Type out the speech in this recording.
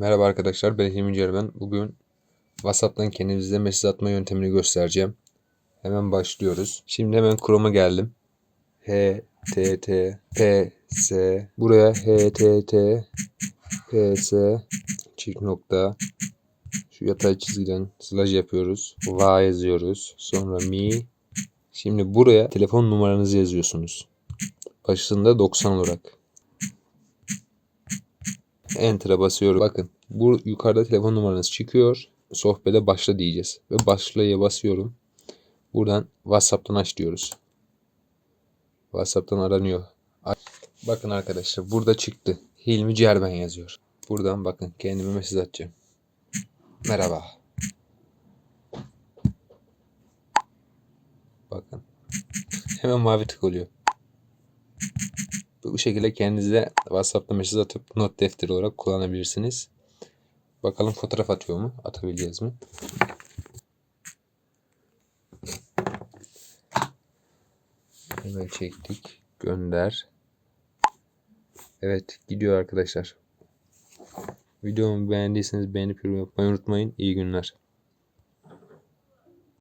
Merhaba arkadaşlar, ben Hilmi Cermen. Bugün WhatsApp'tan kendinize mesaj atma yöntemini göstereceğim. Hemen başlıyoruz. Şimdi hemen Chrome'a geldim. H, T, T, P, S. Buraya H, T, T, P, S, çift nokta. Şu yatay çizgiden slash yapıyoruz. Va yazıyoruz. Sonra mi. Şimdi buraya telefon numaranızı yazıyorsunuz. Başında 90 olarak. Enter'a basıyorum. Bakın bu yukarıda telefon numaranız çıkıyor. Sohbete başla diyeceğiz. Ve başlaya basıyorum. Buradan WhatsApp'tan aç diyoruz. WhatsApp'tan aranıyor. Bakın arkadaşlar burada çıktı. Hilmi Cerben yazıyor. Buradan bakın kendime mesaj atacağım. Merhaba. Bakın. Hemen mavi tık oluyor. Bu şekilde kendinize WhatsApp'ta mesaj atıp not defteri olarak kullanabilirsiniz. Bakalım fotoğraf atıyor mu? Atabileceğiz mi? Hemen çektik. Gönder. Evet gidiyor arkadaşlar. Videomu beğendiyseniz beğenip yorum yapmayı unutmayın. İyi günler.